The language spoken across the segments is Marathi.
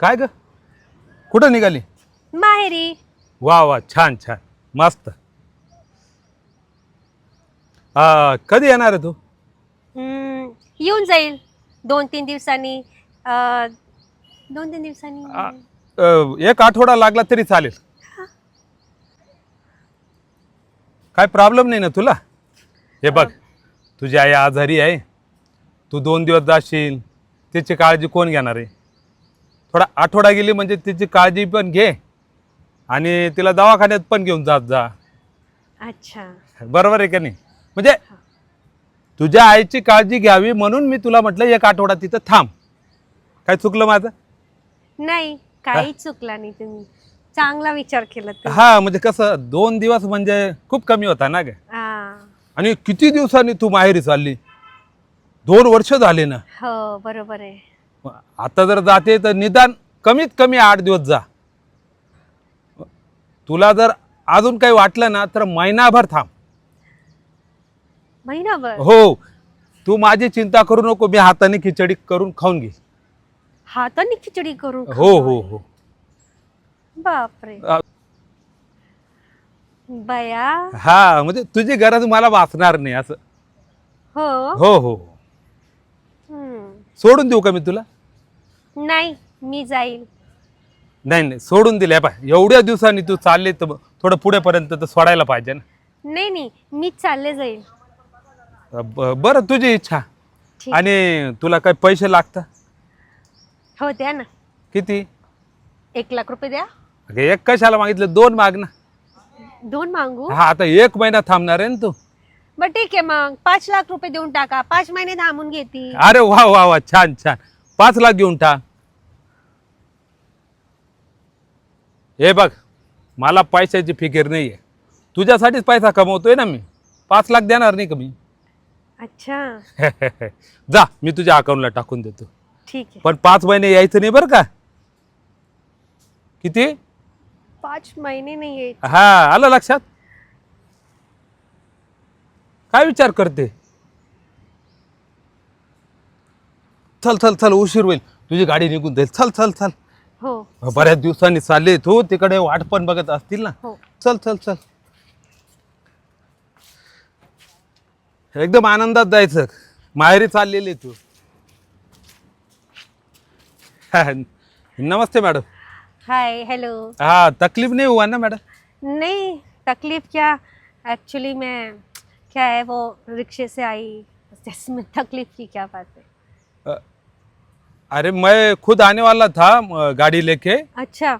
काय ग? कुठं निघाली? माहेरी. वा वा छान छान. मस्त. आ, कधी येणार आहे तू? हम्म, येऊन जाईल. दोन तीन दिवसांनी. अं, दोन तीन दिवसांनी. आ, अ, एक आठवडा लागला तरी चालेल. काय प्रॉब्लेम नाही ना तुला? हे बघ तुझी आई आजारी आहे. तू दोन दिवस जाशील. तिची काळजी कोण घेणार आहे? थोडा आठवडा गेली म्हणजे तिची काळजी पण घे आणि तिला दवाखान्यात पण घेऊन जात जा. अच्छा. बरोबर आहे का नाही? म्हणजे तुझ्या आईची काळजी घ्यावी म्हणून मी तुला म्हटलं एक आठवडा तिथं थांब. काय चुकलं माझं? नाही काही चुकला नाही तुम्ही. चांगला विचार केला तुम्ही. हा म्हणजे कसं दोन दिवस म्हणजे खूप कमी होता ना ग. हा. आणि किती दिवसांनी तू माहेरी चालली दोन वर्ष झाले ना. हो बरोबर आहे. आता जर जाते तर निदान कमीत कमी आठ दिवस जा. तुला जर अजून काही वाटलं ना तर महिनाभर थांब. महिनाभर? हो. तू माझी चिंता करू नको मी हाताने खिचडी करून खाऊन घे हाताने खिचडी करून हो हो हो. बापरे. अ, बया. हा म्हणजे तुझी गरज मला वाचणार नाही असं. हो? हो हो. सोडून देऊ का मी तुला? नाही मी जाईल. नाही नाही सोडून दिले पा एवढ्या दिवसांनी तू चालले तर थोडं पुढेपर्यंत तर सोडायला पाहिजे ना. नाही नाही मीच चालले जाईल. ब- बरं तुझी इच्छा. ठीक. आणि तुला काय पैसे लागतात? हो द्या ना. किती? एक लाख रुपये द्या. अगं, एक कशाला मागितलं? दोन माग ना. दोन मागू? हा आता एक महिना थांबणार आहे ना तू. बर ठीक आहे मग. पाच लाख रुपये देऊन टाका. पाच महिने थांबून घेतील. अरे वा वा वा. छान छान. पाच लाख घेऊन टाक. हे बघ मला पैशाची फिकीर नाही आहे तुझ्यासाठीच पैसा कमवतोय ना मी. पाच लाख देणार नाही का मी? अच्छा. जा मी तुझ्या अकाउंटला टाकून देतो. ठीक आहे. पण पाच महिने यायचं नाही बरं का? किती? पाच महिने नाही हा आलं लक्षात? काय विचार करते? चल चल चल उशीर होईल. तुझी गाडी निघून जाईल. चल चल चल. हो. बऱ्याच दिवसांनी चालले तू. तिकडे वाट पण बघत असतील ना? हो. चल चल चल. एकदम आनंदात जायचं. माहेरी चाललेली तू. नमस्ते मॅडम. Hi hello. हा तकलीफ नहीं हुआ ना मैडम? नहीं तकलीफ क्या? एक्चुअली मैं क्या है वो रिक्शे से आई इसमें तकलीफ़ की क्या बात है? अरे मैं खुद आने वाला था गाड़ी लेके। अच्छा।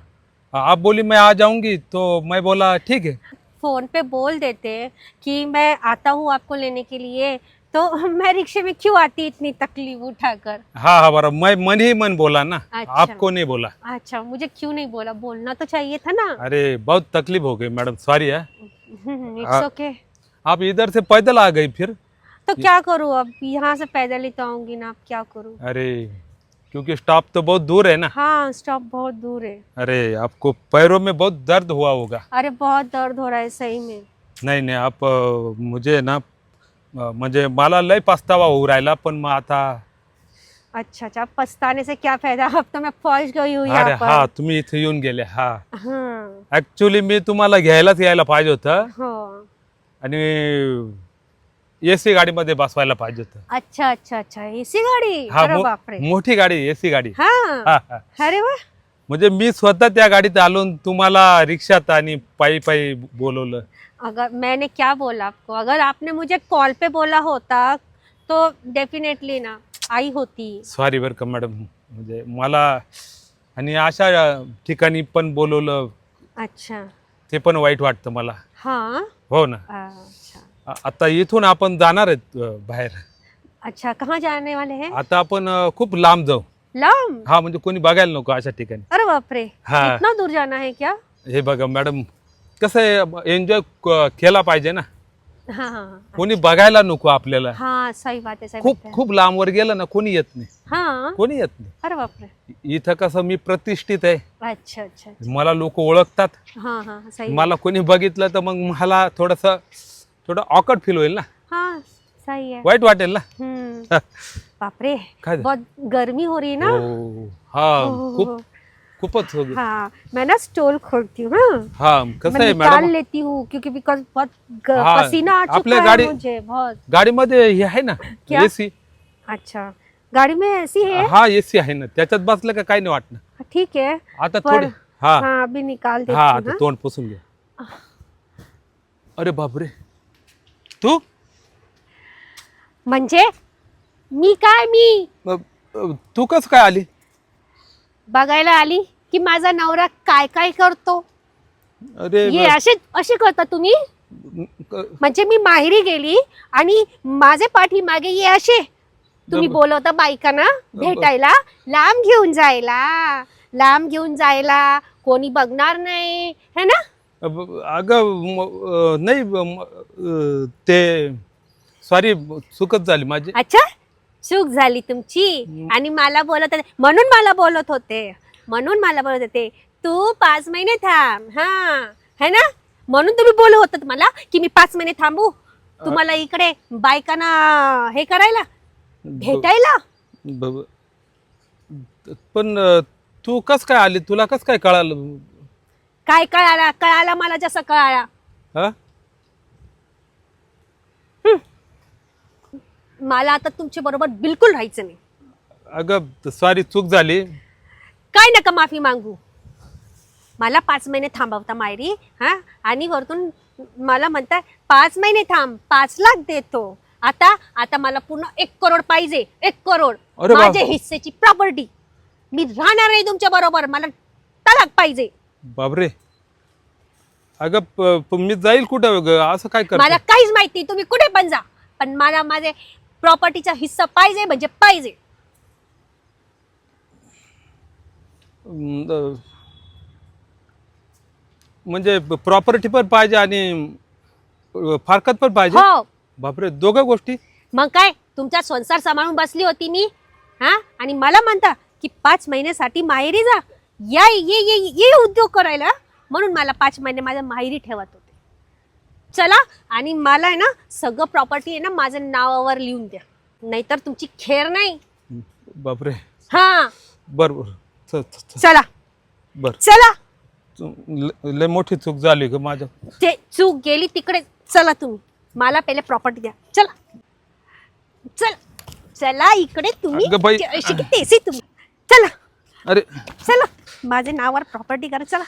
आप बोली मैं आ जाऊँगी तो मैं बोला ठीक है। फ़ोन पे बोल देते कि मैं आता हूँ आपको लेने के लिए तो मैं रिक्शे में क्यों आती इतनी तकलीफ़ उठाकर? हाँ हाँ बराबर। मैं मन ही मन बोला ना अच्छा। आपको नहीं बोला। अच्छा मुझे क्यों नहीं बोला? बोलना तो चाहिए था ना। अरे बहुत तकलीफ़ हो गई मैडम सॉरी है। इट्स ओके आप इधर से पैदल आ गई फिर? तो क्या करूँ अब? यहाँ से पैदल ही तो आऊँगी ना अब क्या करूँ? अरे क्योंकि स्टॉप तो बहुत दूर है ना। हाँ स्टॉप बहुत दूर है। अरे आपको पैरों में बहुत दर्द हुआ होगा। अरे बहुत दर्द हो रहा है सही में। नाही नाही आप अ, मुझे ना अ, म्हणजे मला लय पस्तावा होऊ राहिला पण मग आता अच्छा अच्छा पछताने से क्या फ़ायदा? अब तो मैं पहुँच गई हूँ अरे यहाँ पर। हा तुम्ही इथे येऊन गेले हा। हाँ। ऍक्च्युली मी तुम्हाला घ्यायलाच यायला पाहिजे होतं। हाँ। आणि ए सी गाडीमध्ये बसवायला पाहिजे होतं. अच्छा अच्छा अच्छा. एसी गाड़ी? हा अरे मो- मोठी गाडी ए सी गाडी. हाँ. हा हा. अरे वाह म्हणजे मी स्वतः त्या गाडीत आलो तुम्हाला रिक्षात आणि पायी पायी बोलवलं. अगर मैंने क्या बोला आपको? अगर आपने मुझे कॉल पे बोला होता तो डेफिनेटली ना आई होती. सॉरी बरं का मॅडम म्हणजे मला आणि अशा ठिकाणी पण बोलवलं. अच्छा. ते पण वाईट वाटतं मला. हाँ? हो ना. अच्छा. आ- आता इथून आपण जाणार आहेत अ, बाहेर. अच्छा कहाँ जाने वाले हैं? आता आपण अ, खूप लांब जाऊ. लम हा म्हणजे कोणी बघायला नको अशा ठिकाणी. अरे बाप रे हाँ। इतना दूर जाना है क्या? हे बघा मॅडम कसं आहे एन्जॉय केला पाहिजे ना. हाँ हाँ. हाँ कोणी बघायला नको आपल्याला. हाँ सही बात सही खूप बात खूप लांबवर गेलं ना कोणी येत नाही. हाँ? कोणी येत नाही. अरे इथं कसं मी प्रतिष्ठित आहे. अच्छा अच्छा अच्छा. मला लोक ओळखतात. हाँ हाँ सही मला कोणी बघितलं तर मग मला थोडस थोडं ऑकट फील होईल ना. हाँ सही है वाईट वाटेल ना. हम्म. बाप रे काय झालं? बहुत गर्मी हो रही है ना? हो, हा हो, हो, खूप हो. खूपच हो गई. हाँ मैं ना स्टोल खोलती हूँ हाँ। हा कसं आहे निकाल लेती हूँ क्योंकि बिकॉज़ बहुत ग- हाँ, पसीना आ आपल्या चुका है गाड़ी- मुझे बहुत। गाडीमध्ये हे आहे ना क्या? एसी? अच्छा। गाड़ी में ऐसी है? हा एसी आहे ना. त्याच्यात बसलं का काही नाही वाटणार ठीक है आता पर- थोडी हा. हाँ अभी निकाल देती हा हूँ आता हाँ? तोंड पुसून घे. अरे बापरे. तू? म्हणजे? मी काय मी? अ, अ, तू कस काय आली? बघायला आली की माझा नवरा काय काय करतो? अरे ये असे असे करता तुम्ही? म्हणजे मी माहेरी गेली आणि माझे पाठीमागे ये असे. तुम्ही बोलवता बायकांना भेटायला लांब घेऊन जायला लांब घेऊन जायला कोणी बघणार नाही है ना? अगं नाही ते सॉरी चुकत झाली माझी. अच्छा? चूक झाली तुमची. आणि मला बोलत होते म्हणून मला बोलत होते. म्हणून मला बोलत होते तू पाच महिने थांब. हा. है ना? म्हणून तुम्ही बोलत होतात मला की मी पाच महिने थांबू. तुम्हाला इकडे बायकांना हे करायला भेटायला? ब- ब- पण अ, तू कस काय आली? तुला कस काय कळालं? काय कळाला? कळाला मला जसं कळाला. हा मला आता तुमच्या बरोबर बिलकुल राहायचं नाही. अगं सॉरी चूक झाली. काय नका माफी मागू? मला पाच महिने थांबवता मायरी हा? आणि वरतून मला म्हणताय पाच महिने थांब पाच लाख देतो. आता आता मला पूर्ण एक करोड पाहिजे एक करोड. अरे बाप. माझ्या हिस्सेची प्रॉपर्टी मी राहणार नाही तुमच्या बरोबर मला तलाक पाहिजे. बापरे. अगं प- प- मी जाईल कुठं? ग? असं काय कर मला काहीच माहिती तुम्ही कुठे पण जा. पण मला माझे प्रॉपर्टीचा हिस्सा पाहिजे म्हणजे पाहिजे. म्हणजे प्रॉपर्टी पण पाहिजे आणि अ, फारकत पण पाहिजे? हो. बापरे दोघं गोष्टी? मग काय तुमचा संसार सांभाळून बसली होती मी हा? आणि मला म्हणता की पाच महिन्यासाठी माहेरी जा. या ये ये ये उद्योग करायला म्हणून मला पाच महिने माझ्या माहेरी ठेवत होते. चला आणि मला आहे ना सगळं प्रॉपर्टी आहे ना माझ्या नावावर लिहून द्या. नाहीतर तुमची खेर नाही. बापरे. हा. बर बर. च- च- च- चला. बर. चला. चु- ल- लय मोठी चूक झाली ग माझ्या. ते चूक गेली तिकडे. चला तुम्ही. मला पहिले प्रॉपर्टी द्या. चला. चला. चला इकडे तुम्ही. अगं बाई. अशी की तेसी तुम्ही. चला. अरे. चला. माझ्या नावावर प्रॉपर्टी करा. चला.